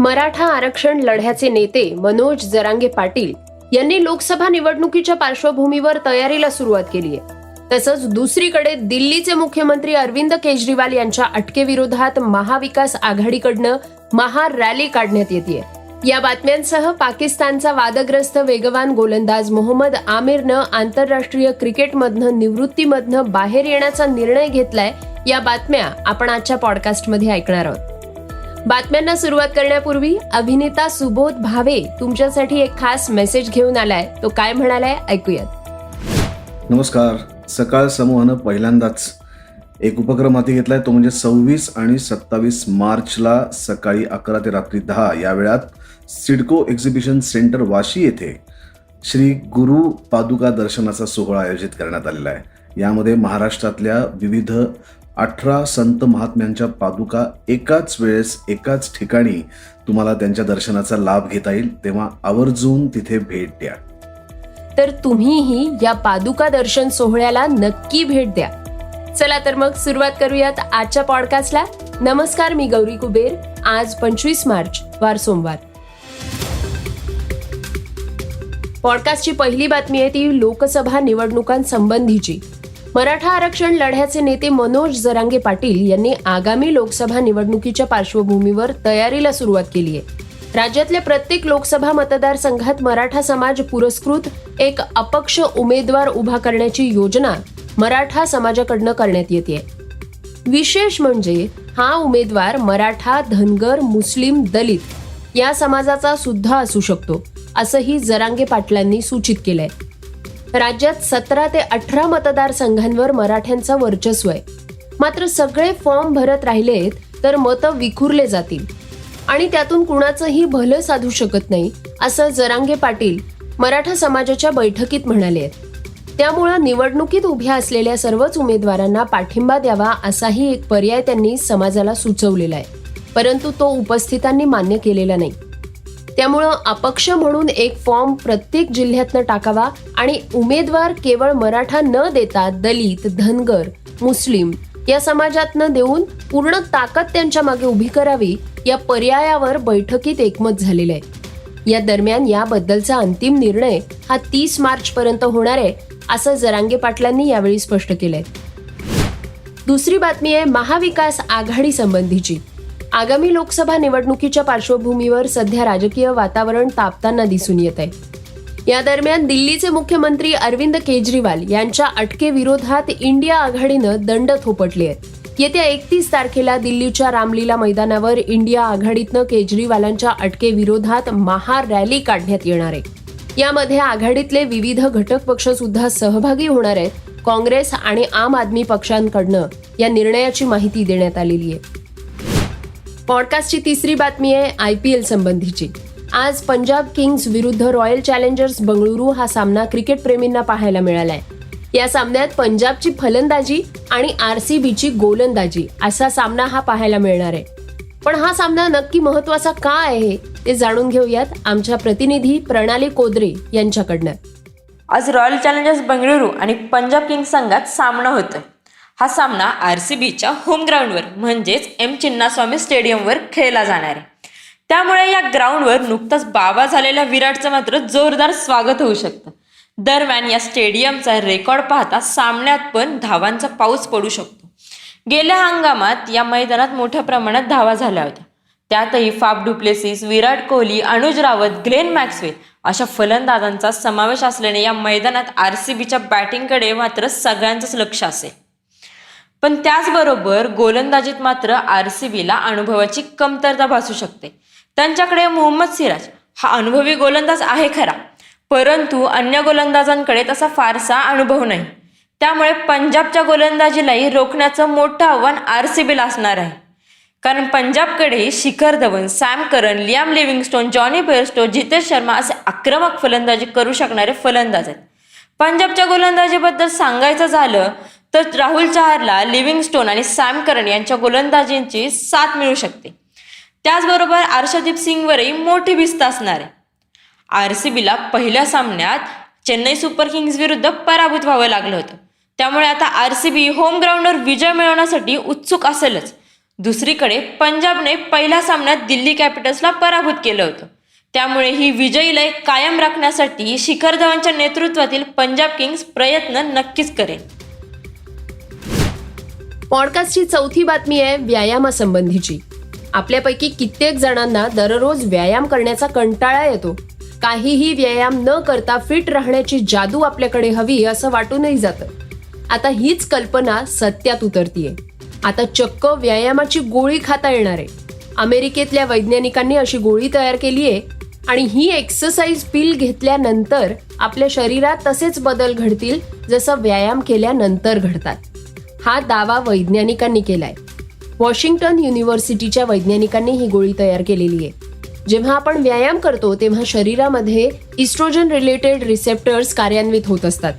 मराठा आरक्षण लढ्याचे नेते मनोज जरांगे पाटील यांनी लोकसभा निवडणुकीच्या पार्श्वभूमीवर तयारीला सुरुवात केली आहे. तसंच दुसरीकडे दिल्लीचे मुख्यमंत्री अरविंद केजरीवाल यांच्या अटकेविरोधात महाविकास आघाडीकडनं महा रॅली काढण्यात येते या बातम्यांसह पाकिस्तानचा वादग्रस्त वेगवान गोलंदाज मोहम्मद आमिरनं आंतरराष्ट्रीय क्रिकेटमधनं निवृत्तीमधनं बाहेर येण्याचा निर्णय घेतलाय या बातम्या आपण आजच्या पॉडकास्टमध्ये ऐकणार आहोत. बातम्यांना सुरुवात करण्यापूर्वी अभिनेता सुबोध भावे तुमच्यासाठी एक खास मेसेज घेऊन आलाय. तो काय म्हणालाय? ऐकूयात. नमस्कार. सकाळ समूहानं पहिल्यांदाच एक उपक्रम हाती घेतलाय. तो म्हणजे सव्वीस आणि सत्तावीस मार्चला सकाळी अकरा ते रात्री दहा या वेळात सिडको एक्झिबिशन सेंटर वाशी येथे श्री गुरु पादुका दर्शनाचा सोहळा आयोजित करण्यात आलेला आहे. यामध्ये महाराष्ट्रातल्या विविध अठरा संत महात्म्यांच्या पादुका एकाच वेळेस एकाच ठिकाणी तुम्हाला त्यांच्या दर्शनाचा लाभ घेता येईल तेव्हा आवर्जून तिथे भेट द्या. तर तुम्हीही या पादुका दर्शन सोहळ्याला नक्की भेट द्या. चला तर मग सुरुवात करूयात आजच्या पॉडकास्टला नमस्कार मी गौरी कुबेर. आज पंचवीस मार्च वार सोमवार. पॉडकास्टची पहिली बातमी आहे ती लोकसभा निवडणुकांसंबंधीची. मराठा आरक्षण लढ्याचे नेते मनोज जरांगे पाटील यांनी आगामी लोकसभा निवडणुकीच्या पार्श्वभूमीवर तयारीला सुरुवात केली आहे. राज्यातल्या प्रत्येक लोकसभा मतदारसंघात मराठा समाज पुरस्कृत एक अपक्ष उमेदवार उभा करण्याची योजना मराठा समाजाकडनं करण्यात येते. विशेष म्हणजे हा उमेदवार मराठा धनगर मुस्लिम दलित या समाजाचा सुद्धा असू शकतो असंही जरांगे पाटलांनी सूचित केलंय. राज्यात सतरा ते अठरा मतदारसंघांवर मराठ्यांचं वर्चस्व आहे. मात्र सगळे फॉर्म भरत राहिलेत तर मतं विखुरले जातील. आणि त्यातून कुणाचंही भलं साधू शकत नाही असं जरांगे पाटील मराठा समाजाच्या बैठकीत म्हणाले आहेत. त्यामुळं निवडणुकीत उभ्या असलेल्या सर्वच उमेदवारांना पाठिंबा द्यावा असाही एक पर्याय त्यांनी समाजाला सुचवलेला आहे. परंतु तो उपस्थितांनी मान्य केलेला नाही. त्यामुळं अपक्ष म्हणून एक फॉर्म प्रत्येक जिल्ह्यातनं टाकावा आणि उमेदवार केवळ मराठा न देता दलित धनगर मुस्लिम या समाजातनं देऊन पूर्ण ताकद त्यांच्या मागे उभी करावी या पर्यायावर बैठकीत एकमत झालेलं आहे. या दरम्यान याबद्दलचा अंतिम निर्णय हा तीस मार्च पर्यंत होणार आहे असं जरांगे पाटलांनी यावेळी स्पष्ट केलंय. दुसरी बातमी आहे महाविकास आघाडी संबंधीची. आगामी लोकसभा निवडणुकीच्या पार्श्वभूमीवर सध्या राजकीय वातावरण तापताना दिसून येत आहे. या दरम्यान दिल्लीचे मुख्यमंत्री अरविंद केजरीवाल यांच्या अटकेविरोधात इंडिया आघाडीनं दंड थोपटले आहेत. येत्या एकतीस तारखेला दिल्लीच्या रामलीला मैदानावर इंडिया आघाडीतनं केजरीवालांच्या अटकेविरोधात महा रॅली काढण्यात येणार आहे. यामध्ये आघाडीतले विविध घटक पक्ष सुद्धा सहभागी होणार आहेत. काँग्रेस आणि आम आदमी पक्षांकडनं या निर्णयाची माहिती देण्यात आलेली आहे. पॉडकास्टची तिसरी बातमी आहे आय पी एल संबंधीची. आज पंजाब किंग्स विरुद्ध रॉयल चॅलेंजर्स बंगळुरू हा सामना क्रिकेट प्रेमींना पाहायला मिळालाय. या सामन्यात पंजाबची फलंदाजी आणि आर सी बीची गोलंदाजी असा सामना हा पाहायला मिळणार आहे. पण हा सामना नक्की महत्त्वाचा का आहे ते जाणून घेऊयात आमच्या प्रतिनिधी प्रणाली कोदरे यांच्याकडनं. आज रॉयल चॅलेंजर्स बंगळुरू आणि पंजाब किंग्स संघात सामना होतोय. हा सामना आर सी बीच्या होम ग्राउंडवर म्हणजेच एम चिन्नास्वामी स्टेडियमवर खेळला जाणार आहे. त्यामुळे या ग्राउंडवर नुकताच बाबा झालेल्या विराटचं मात्र जोरदार स्वागत होऊ शकतं. दरम्यान या स्टेडियमचा रेकॉर्ड पाहता सामन्यात पण धावांचा पाऊस पडू शकतो. गेल्या हंगामात या मैदानात मोठ्या प्रमाणात धावा झाल्या होत्या. त्यातही Faf du Plessis Virat Kohli Anuj Rawat Glenn Maxwell अशा फलंदाजांचा समावेश असल्याने या मैदानात आर सी बीच्या बॅटिंगकडे मात्र सगळ्यांचंच लक्ष असेल. पण त्याचबरोबर गोलंदाजीत मात्र आर सी बीला अनुभवाची कमतरता भासू शकते. त्यांच्याकडे मोहम्मद सिराज हा अनुभवी गोलंदाज आहे खरा परंतु अन्य गोलंदाजांकडे तसा फारसा अनुभव नाही. त्यामुळे पंजाबच्या गोलंदाजीलाही रोखण्याचं मोठं आव्हान आर सी बीला असणार आहे. कारण पंजाबकडे Shikhar Dhawan Sam Curran Liam Livingstone Jonny Bairstow Jitesh Sharma असे आक्रमक फलंदाजी करू शकणारे फलंदाज आहेत. पंजाबच्या गोलंदाजीबद्दल सांगायचं झालं तर राहुल चहारला लिव्हिंगस्टोन आणि सॅम करन यांच्या गोलंदाजींची साथ मिळू शकते. त्याचबरोबर अर्षदीप सिंगवरही मोठी भिस्त असणार आहे. आर सी बीला पहिल्या सामन्यात चेन्नई सुपर किंग्ज विरुद्ध पराभूत व्हावं लागलं होतं. त्यामुळे आता आर सी बी होम ग्राउंडवर विजय मिळवण्यासाठी उत्सुक असेलच. दुसरीकडे पंजाबने पहिल्या सामन्यात दिल्ली कॅपिटल्सला पराभूत केलं होतं. त्यामुळे ही विजयी लय कायम राखण्यासाठी शिखर धवनच्या नेतृत्वातील पंजाब किंग्स प्रयत्न नक्कीच करेल. पॉडकास्टची चौथी बातमी आहे व्यायामासंबंधीची. आपल्यापैकी कित्येक जणांना दररोज व्यायाम करण्याचा कंटाळा येतो. काहीही व्यायाम न करता फिट राहण्याची जादू आपल्याकडे हवी असं वाटूनही जातं. आता हीच कल्पना सत्यात उतरतीये. आता चक्क व्यायामाची गोळी खाता येणार आहे. अमेरिकेतल्या वैज्ञानिकांनी अशी गोळी तयार केली आहे आणि ही एक्सरसाइज पिल घेतल्यानंतर आपल्या शरीरात तसेच बदल घडतील जसं व्यायाम केल्यानंतर घडतात. हा दावा वैज्ञानिकांनी केलाय. वॉशिंग्टन युनिव्हर्सिटीच्या वैज्ञानिकांनी ही गोळी तयार केलेली आहे. जेव्हा आपण व्यायाम करतो तेव्हा शरीरामध्ये इस्ट्रोजन रिलेटेड रिसेप्टर्स कार्यान्वित होत असतात.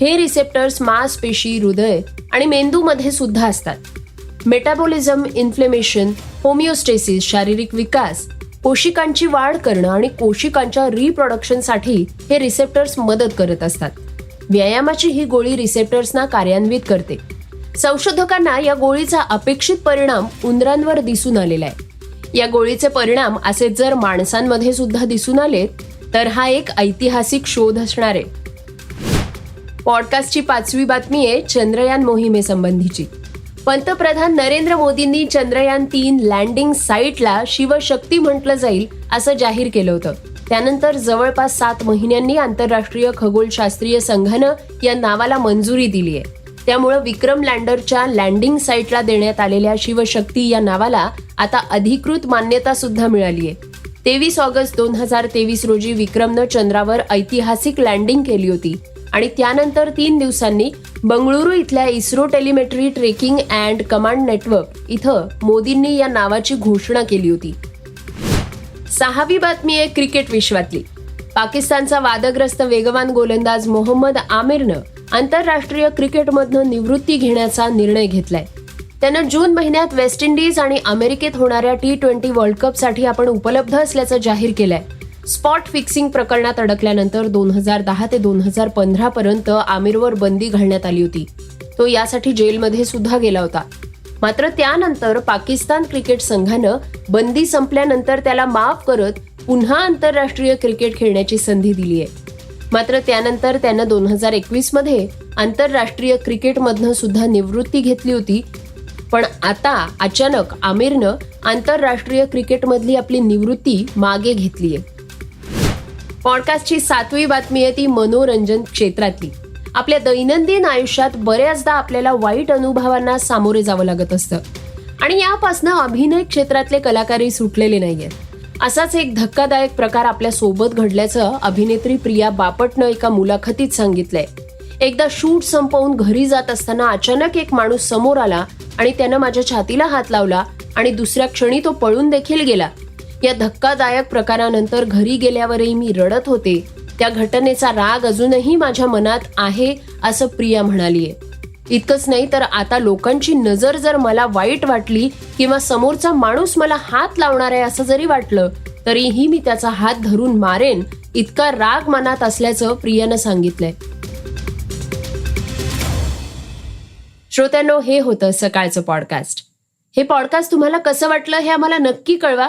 हे रिसेप्टर्स मांसपेशी हृदय आणि मेंदूमध्ये सुद्धा असतात. मेटाबॉलिझम इन्फ्लेमेशन होमिओस्टेसिस शारीरिक विकास कोशिकांची वाढ करणं आणि कोशिकांच्या रिप्रोडक्शनसाठी हे रिसेप्टर्स मदत करत असतात. व्यायामाची ही गोळी रिसेप्टर्सना कार्यान्वित करते. संशोधकांना या गोळीचा अपेक्षित परिणाम उंदरांवर दिसून आलेला आहे. या गोळीचे परिणाम असे जर माणसांमध्ये सुद्धा दिसून आलेत तर हा एक ऐतिहासिक शोध असणार आहे. पॉडकास्टची पाचवी बातमी आहे चंद्रयान मोहिमेसंबंधीची. पंतप्रधान नरेंद्र मोदींनी चंद्रयान तीन लँडिंग साईटला शिवशक्ती म्हटलं जाईल असं जाहीर केलं होतं. त्यानंतर जवळपास सात महिन्यांनी आंतरराष्ट्रीय खगोलशास्त्रीय संघानं या नावाला मंजुरी दिली आहे. त्यामुळं विक्रम लँडरच्या लँडिंग साईटला देण्यात आलेल्या शिवशक्ती या नावाला आता अधिकृत मान्यता सुद्धा मिळाली आहे. तेवीस ऑगस्ट दोन हजार तेवीस रोजी विक्रमनं चंद्रावर ऐतिहासिक लँडिंग केली होती आणि त्यानंतर तीन दिवसांनी बंगळुरू इथल्या ISRO telemetry tracking and command network इथं मोदींनी या नावाची घोषणा केली होती. सहावी बातमी आहे क्रिकेट विश्वातली. पाकिस्तानचा वादग्रस्त वेगवान गोलंदाज मोहम्मद आमिरनं आंतरराष्ट्रीय क्रिकेटमधनं निवृत्ती घेण्याचा निर्णय घेतलाय. त्यानं जून महिन्यात वेस्ट इंडिज आणि अमेरिकेत होणाऱ्या टी ट्वेंटी वर्ल्ड कपसाठी आपण उपलब्ध असल्याचं जाहीर केलंय. स्पॉट फिक्सिंग प्रकरणात अडकल्यानंतर दोन हजार दहा ते दोन हजार पंधरा पर्यंत आमिरवर बंदी घालण्यात आली होती. तो यासाठी जेलमध्ये सुद्धा गेला होता. मात्र त्यानंतर पाकिस्तान क्रिकेट संघानं बंदी संपल्यानंतर त्याला माफ करत पुन्हा आंतरराष्ट्रीय क्रिकेट खेळण्याची संधी दिली आहे. मात्र त्यानंतर त्यानं दोन हजार एकवीसमध्ये आंतरराष्ट्रीय क्रिकेटमधनं सुद्धा निवृत्ती घेतली होती. पण आता अचानक आमिरनं आंतरराष्ट्रीय क्रिकेटमधली आपली निवृत्ती मागे घेतली आहे. पॉडकास्टची सातवी बातमी आहे ती मनोरंजन क्षेत्रातली. आपल्या दैनंदिन आयुष्यात बऱ्याचदा आपल्याला वाईट अनुभवांना सामोरे जावं लागत असतं. आणि यापासनं अभिनय क्षेत्रातले कलाकारही सुटलेले नाही आहेत असाच एक धक्कादायक प्रकार आपल्यासोबत घडल्याचं अभिनेत्री प्रिया बापटनं एका मुलाखतीत सांगितलंय. एकदा शूट संपवून घरी जात असताना अचानक एक माणूस समोर आला आणि त्यानं माझ्या छातीला हात लावला आणि दुसऱ्या क्षणी तो पळून देखील गेला. या धक्कादायक प्रकारानंतर घरी गेल्यावरही मी रडत होते. त्या घटनेचा राग अजूनही माझ्या मनात आहे असं प्रिया म्हणालीये. इतकंच नाही तर आता लोकांची नजर जर मला वाईट वाटली किंवा समोरचा माणूस मला हात लावणार आहे असं जरी वाटलं तरीही मी त्याचा हात धरून मारेन इतका राग मनात असल्याचं प्रियानं सांगितलंय. श्रोत्यांनो हे होतं सकाळचं पॉडकास्ट. हे पॉडकास्ट तुम्हाला कसं वाटलं हे आम्हाला नक्की कळवा.